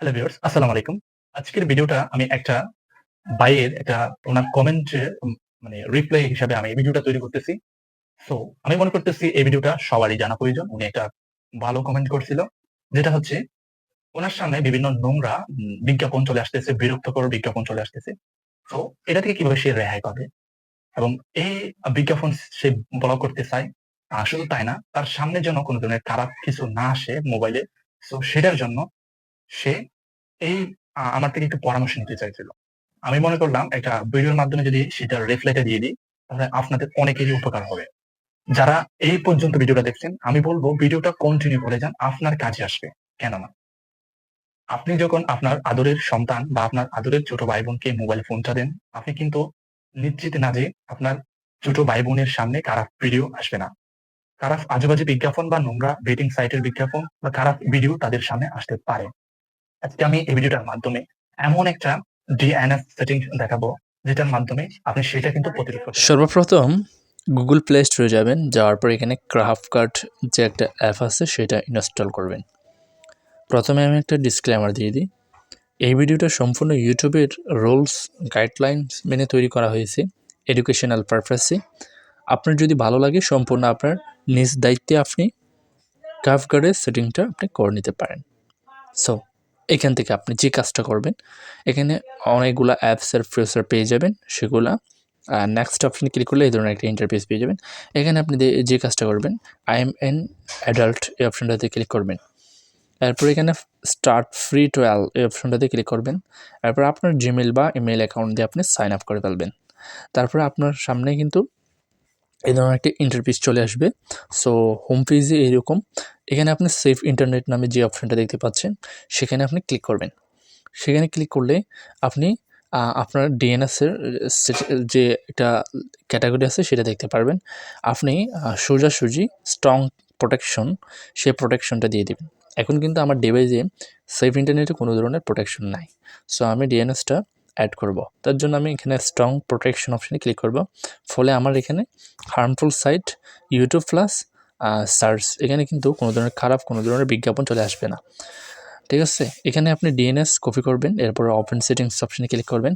Hello viewers আসসালামু আলাইকুম। আজকের ভিডিওটা আমি একটা বাইয়ের একটা ওনার কমেন্টের মানে রিপ্লাই হিসাবে আমি এই ভিডিওটা তৈরি করতেছি। সো আমি মনে করতেছি এই ভিডিওটা সবারই জানা প্রয়োজন। উনি একটা ভালো কমেন্ট করছিল। যেটা হচ্ছে ওনার সামনে বিভিন্ন নোংরা বিজ্ঞাপন চলে আসতেছে, বিরক্তকর বিজ্ঞাপন চলে আসতেছে। সো এটা থেকে কীভাবে সে রেহাই পাবে? এবং এই বিজ্ঞাপন সে ব্লক করতে চায়। আ শুধু তাই না, তার সামনে যেন কোন ধরনের খারাপ কিছু না আসে মোবাইলে। সো সেটার জন্য সে এই আমার থেকে একটু পরামর্শ নিতে চাইছিল। আমি মনে করলাম একটা ভিডিওর মাধ্যমে যদি সেটার রিপ্লাইটা দিয়ে দিই, তাহলে আপনাদের অনেকেরই উপকার হবে। যারা এই পর্যন্ত ভিডিওটা দেখছেন, আমি বলব ভিডিওটা কন্টিনিউ করে যান, আপনার কাজে আসবে। কেন না? আপনি যখন আপনার আদরের সন্তান বা আপনার আদরের ছোট ভাই-বোনকে মোবাইল ফোনটা দেন, আপনি কিন্তু নিশ্চিত না যে আপনার ছোট ভাই-বোনের সামনে খারাপ ভিডিও আসবে না। খারাপ আজেবাজে বিজ্ঞাপন বা নোংরা বেটিং সাইটের বিজ্ঞাপন বা খারাপ ভিডিও তাদের সামনে আসতে পারে। আজকে আমি এই ভিডিওটার মাধ্যমে এমন একটা DNS সেটিংস দেখাবো, যেটার মাধ্যমে আপনি সেটা কিন্তু প্রতিরোধ সর্বপ্রথম গুগল প্লে স্টোরে যাবেন যাওয়ার পর এখানে ক্রাফট কার্ড যে একটা অ্যাপ আছে সেটা ইনস্টল করবেন। প্রথমে আমি একটা ডিসক্লেমার দিয়ে দিই। এই ভিডিওটা সম্পূর্ণ ইউটিউবের রুলস গাইডলাইনস মেনে তৈরি করা হয়েছে এডুকেশনাল পারপাসে আপনার যদি ভালো লাগে সম্পূর্ণ আপনার নিজ দায়িত্বে আপনি ক্রাফটকার্টের সেটিংটা আপনি করে নিতে পারেন। সো এখান থেকে আপনি যে কাজটা করবেন, এখানে অনেকগুলো অ্যাপসের ফিচার পেয়ে যাবেন, সেগুলা। নেক্সট অপশনে ক্লিক করলে এই ধরনের একটা ইন্টারফেস পেয়ে যাবেন। এখানে আপনি যে কাজটা করবেন আই এম এন অ্যাডাল্ট এই অপশনটাতে ক্লিক করবেন। এরপর এখানে স্টার্ট ফ্রি ট্রায়াল এই অপশনটাতে ক্লিক করবেন। এরপর আপনার জিমেল বা ইমেল অ্যাকাউন্ট দিয়ে আপনি সাইন আপ করে ফেলবেন। তারপর আপনার সামনে কিন্তু এই ধরনের একটা ইন্টারফেস চলে আসবে। সো হোম পেজে এরকম। এখানে আপনি সেফ ইন্টারনেট নামে যে অপশনটা দেখতে পাচ্ছেন, সেখানে আপনি ক্লিক করবেন। সেখানে ক্লিক করলে আপনি আপনার ডিএনএসের যে একটা ক্যাটাগরি আছে সেটা দেখতে পারবেন। আপনি সোজাসুজি স্ট্রং প্রোটেকশন সে প্রোটেকশনটা দিয়ে দেবেন। এখন কিন্তু আমার ডিভাইসে সেফ ইন্টারনেটে কোনো ধরনের প্রোটেকশন নাই। সো আমি ডিএনএসটা অ্যাড করব। তার জন্য আমি এখানে স্ট্রং প্রোটেকশন অপশানে ক্লিক করব। ফলে আমার এখানে harmful site YouTube plus search এখানে কিন্তু কোনো ধরনের খারাপ, কোনো ধরনের বিজ্ঞাপন চলে আসবে না। ঠিক আছে? এখানে আপনি ডিএনএস কপি করবেন, এরপর ওপেন সেটিংস অপশনে ক্লিক করবেন।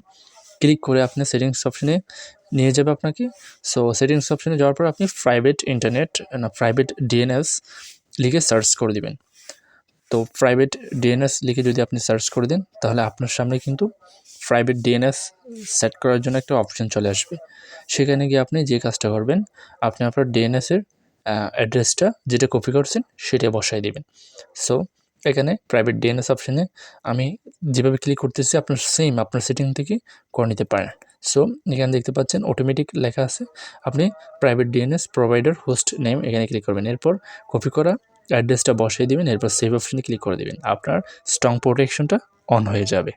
ক্লিক করে আপনি সেটিংস অপশনে নিয়ে যাবে আপনাকে। সো সেটিংস অপশনে যাওয়ার পর আপনি প্রাইভেট ইন্টারনেট না প্রাইভেট ডিএনএস লিখে সার্চ করে দিবেন। তো প্রাইভেট ডিএনএস লিখে যদি আপনি সার্চ করে দেন, তাহলে আপনার সামনে কিন্তু প্রাইভেট ডিএনএস সেট করার জন্য একটা অপশন চলে আসবে। সেখানে গিয়ে আপনি যে কাজটা করবেন, আপনি আপনার ডিএনএসের অ্যাড্রেসটা যেটা কপি করছেন সেটা বসাই দিবেন। সো এখানে প্রাইভেট ডিএনএস অপশানে আমি যেভাবে ক্লিক করতেছি, আপনার সেম আপনার সেটিং থেকে করে নিতে পারেন। সো এখানে দেখতে পাচ্ছেন অটোমেটিক লেখা আছে। আপনি private DNS provider host name এখানে ক্লিক করবেন। এরপর কপি করা অ্যাড্রেসটা বসিয়ে দিবেন। এরপর সেভ অপশানে ক্লিক করে দিবেন। আপনার স্ট্রং প্রোটেকশনটা অন হয়ে যাবে।